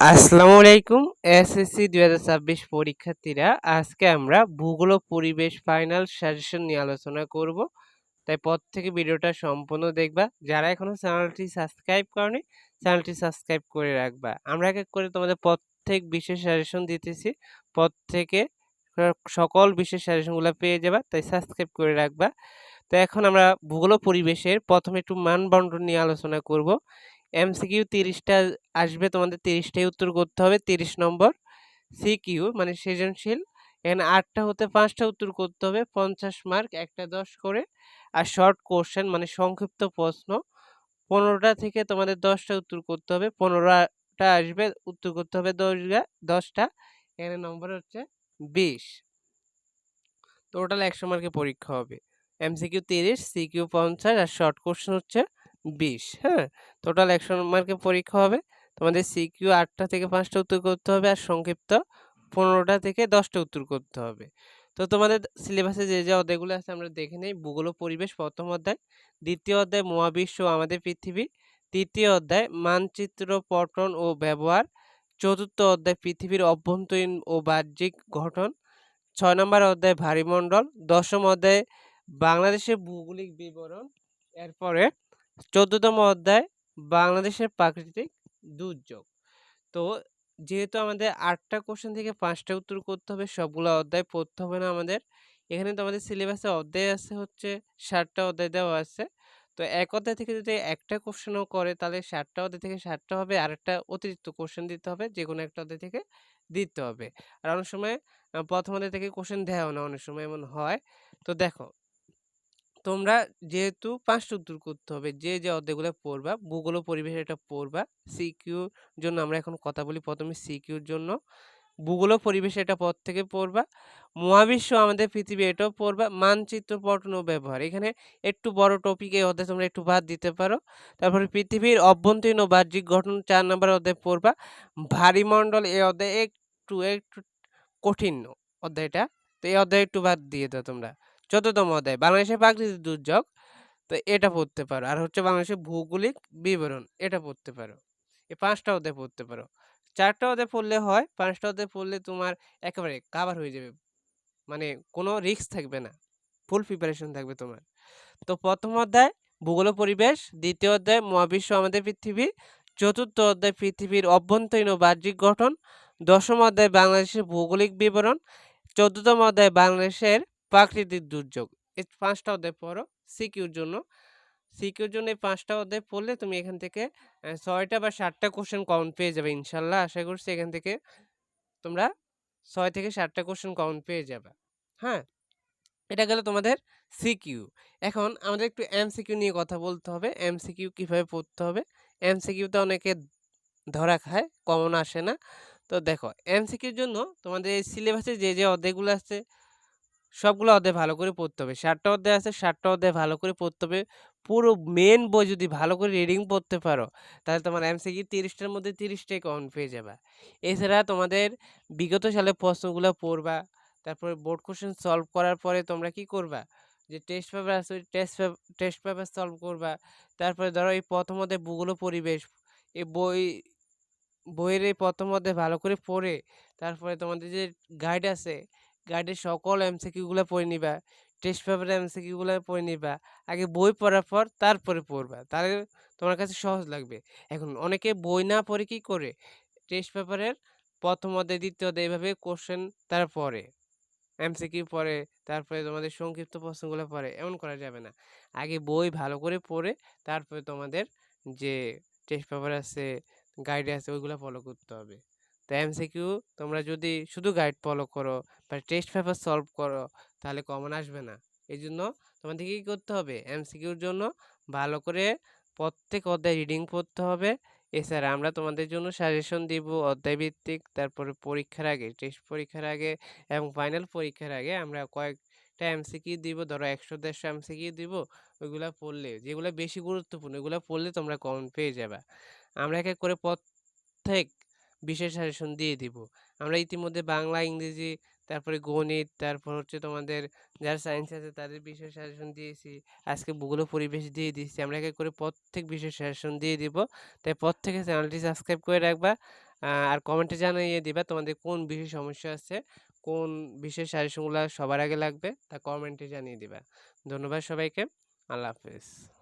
আসসালামু আলাইকুম, এসএসসি দুই হাজার ছাব্বিশ পরীক্ষার্থীরা। আজকে আমরা ভূগোল পরিবেশ ফাইনাল সাজেশন নিয়ে আলোচনা করব। তাই পর থেকে ভিডিওটা সম্পূর্ণ দেখবা। যারা এখনও চ্যানেলটি সাবস্ক্রাইব করনি চ্যানেলটি সাবস্ক্রাইব করে রাখবা। আমরা এক এক করে তোমাদের প্রত্যেক বিশেষ সাজেশন দিতেছি। প্রত্যেকে সকল বিশেষ সাজেশনগুলো পেয়ে যাবা, তাই সাবস্ক্রাইব করে রাখবা। তো এখন আমরা ভূগোল পরিবেশের প্রথমে একটু মানবন্টন নিয়ে আলোচনা করব। এমসিকিউ তিরিশটা আসবে, তোমাদের তিরিশটাই উত্তর করতে হবে, তিরিশ নম্বর সিকিউ মানে সৃজনশীল। এখানে আটটা হতে পাঁচটা উত্তর করতে হবে, পঞ্চাশ মার্ক, একটা দশ করে। আর শর্ট কোশ্চেন মানে সংক্ষিপ্ত প্রশ্ন, পনেরোটা থেকে তোমাদের দশটা উত্তর করতে হবে, পনেরোটা আসবে, উত্তর করতে হবে দশ দশটা। এখানে নম্বর হচ্ছে বিশ। টোটাল একশো মার্কের পরীক্ষা হবে। এমসিকিউ তিরিশ, সিকিউ পঞ্চাশ, আর শর্ট কোশ্চেন হচ্ছে বিশ হ্যাঁ? টোটাল একশো মার্কের পরীক্ষা হবে। তোমাদের সিকিউ আটটা থেকে পাঁচটা উত্তর করতে হবে আর সংক্ষিপ্ত পনেরোটা থেকে দশটা উত্তর করতে হবে। তো তোমাদের সিলেবাসে যে যে অধ্যায়গুলো আছে আমরা দেখে নেই। ভূগোল পরিবেশ, প্রথম অধ্যায়। দ্বিতীয় অধ্যায়, মহাবিশ্ব আমাদের পৃথিবী। তৃতীয় অধ্যায়, মানচিত্র, পঠন ও ব্যবহার। চতুর্থ অধ্যায়, পৃথিবীর অভ্যন্তরীণ ও বাহ্যিক গঠন। ছয় নম্বর অধ্যায় ভারীমণ্ডল দশম অধ্যায়, বাংলাদেশের ভৌগোলিক বিবরণ। এরপরে চোদ্দতম অধ্যায়, বাংলাদেশের প্রাকৃতিক দুর্যোগ। তো যেহেতু আমাদের আটটা কোশ্চেন থেকে পাঁচটা উত্তর করতে হবে, সবগুলো অধ্যায় পড়তে হবে না আমাদের। এখানে তো আমাদের সিলেবাসে অধ্যায় আছে হচ্ছে, ষাটটা অধ্যায় দেওয়া আছে। তো এক অধ্যায় থেকে যদি একটা কোশ্চেনও করে, তাহলে ষাটটা অধ্যায় থেকে ষাটটা হবে আর একটা অতিরিক্ত কোশ্চেন দিতে হবে যে কোনো একটা অধ্যায় থেকে দিতে হবে। আর অনেক সময় প্রথম অধ্যায় থেকে কোশ্চেন দেওয়া না, অনেক সময় এমন হয়। তো দেখো তোমরা যেহেতু পাঁচটা উত্তর করতে হবে, যে যে অধ্যায়গুলো পড়বা, ভূগোল ও পরিবেশ এটা পড়বা সিকিউর জন্য আমরা এখন কথা বলি প্রথমে সিকিউর জন্য। ভূগোল ও পরিবেশ এটা পর থেকে পড়বা, মহাবিশ্ব আমাদের পৃথিবী এটাও পড়বা, মানচিত্র পঠন ও ব্যবহার। এখানে একটু বড় টপিক এই অধ্যায় তোমরা একটু বাদ দিতে পারো। তারপরে পৃথিবীর অভ্যন্তরীণ ও বাহ্যিক গঠন চার নম্বর অধ্যায় পড়বা ভারী মণ্ডল এই অধ্যায় একটু একটু কঠিন অধ্যায়টা। তো এই অধ্যায় একটু বাদ দিয়ে দাও তোমরা। চতুর্থম অধ্যায়, বাংলাদেশের প্রাকৃতিক দুর্যোগ, তো এটা পড়তে পারো। আর হচ্ছে বাংলাদেশের ভৌগোলিক বিবরণ, এটা পড়তে পারো। এই পাঁচটা অধ্যায় পড়তে পারো। চারটা অধ্যায় পড়লে হয়, পাঁচটা অধ্যায় পড়লে তোমার একেবারে কাভার হয়ে যাবে। মানে কোনো রিস্ক থাকবে না। ফুল প্রিপারেশন থাকবে তোমার। তো প্রথম অধ্যায়, ভূগোল পরিবেশ। দ্বিতীয় অধ্যায়, মহাবিশ্ব আমাদের পৃথিবী। চতুর্থ অধ্যায়, পৃথিবীর অভ্যন্তরীণ ও বাহ্যিক গঠন। দশম অধ্যায়, বাংলাদেশের ভৌগোলিক বিবরণ। চোদ্দতম অধ্যায়, বাংলাদেশের প্রাকৃতিক দুর্যোগ। এই পাঁচটা অধ্যায় পড়ো, সিকিউর জন্য। সিকিউর জন্য এই পাঁচটা অধ্যায় পড়লে তুমি এখান থেকে ছয়টা বা সাতটা কোশ্চেন কমন পেয়ে যাবে ইনশাল্লাহ। আশা করছি এখান থেকে তোমরা ছয় থেকে সাতটা কোশ্চেন কমন পেয়ে যাবে। হ্যাঁ? এটা গেল তোমাদের সিকিউ। এখন আমাদের একটু এমসিকিউ নিয়ে কথা বলতে হবে। এমসিকিউ কীভাবে পড়তে হবে? এমসিকিউতে অনেকে ধরা খায় কমন আসে না। তো দেখো, এমসিকিউর জন্য তোমাদের সিলেবাসে যে যে অধ্যায়গুলো আছে সবগুলো অধ্যায় ভালো করে পড়তে হবে। ষাটটা অধ্যায় আছে ষাটটা অধ্যায় ভালো করে পড়তে হবে। পুরো মেন বই যদি ভালো করে রিডিং পড়তে পারো, তাহলে তোমার এমসিকিউ তিরিশটার মধ্যে তিরিশটাই কমন পেয়ে যাবে। এছাড়া তোমাদের বিগত সালে প্রশ্নগুলো পড়বা, তারপরে বোর্ড কোশ্চেন সলভ করার পরে তোমরা কি করবা? যে টেস্ট পেপার আছে, ওই test paper test paper solve করবা। তারপরে ধরো এই প্রথম অধ্যায় ভূগোল পরিবেশ এই বই, বইয়ের এই প্রথম অধ্যায় ভালো করে পড়ে, তারপরে তোমাদের যে গাইড আছে গাইডের সকল এমসিকিউগুলো পড়ে নিবা টেস্ট পেপারের এমসিকিউগুলো পড়ে নিবা, আগে বই পড়ার পর তারপরে পড়বা, তাহলে তোমার কাছে সহজ লাগবে। এখন অনেকে বই না পড়ে কি করে? টেস্ট পেপারের প্রথম অধ্যায়, দ্বিতীয় অধ্যায় এইভাবে কোশ্চেন তারা পড়ে এমসিকিউ পড়ে, তারপরে তোমাদের সংক্ষিপ্ত প্রশ্নগুলো পড়ে, এমন করা যাবে না। আগে বই ভালো করে পড়ে, তারপরে তোমাদের যে টেস্ট পেপার আছে গাইড আছে, ওইগুলো ফলো করতে হবে। তো এমসিকিউ তোমরা যদি শুধু গাইড ফলো করো বা টেস্ট পেপার সলভ করো, তাহলে কমন আসবে না। এই জন্য তোমাদের কী করতে হবে এমসিকিউর জন্য ভালো করে প্রত্যেক অধ্যায় রিডিং পড়তে হবে। এছাড়া আমরা তোমাদের জন্য সাজেশন দিব অধ্যায় ভিত্তিক, তারপরে পরীক্ষার আগে টেস্ট পরীক্ষার আগে এবং ফাইনাল পরীক্ষার আগে আমরা কয়েকটা এমসিকিউ দিব, ধরো একশো দেড়শো এমসিকিউ দিব, ওইগুলো পড়লে, যেগুলো বেশি গুরুত্বপূর্ণ, ওইগুলো পড়লে তোমরা কমন পেয়ে যাবে। আমরা এক এক করে প্রত্যেক বিশেষ সাজেশন দিয়ে দিব আমরা ইতিমধ্যে বাংলা ইংরেজি তারপরে গণিত তারপর হচ্ছে তোমাদের যারা সায়েন্স আছে তাদের বিশেষ সাজেশন দিয়েছি আজকে ভূগোল পরিবেশ দিয়ে দিয়েছি আমরা এক করে প্রত্যেক বিশেষ সাজেশন দিয়ে দিব তাই প্রত্যেকে চ্যানেলটি সাবস্ক্রাইব করে রাখবা আর কমেন্টে জানিয়ে দিবা তোমাদের কোন বিশেষ সমস্যা আছে, কোন বিষয়ের সাজেশনগুলা সবার আগে লাগবে তা কমেন্টে জানিয়ে দিবা। ধন্যবাদ সবাইকে। আল্লাহ হাফেজ।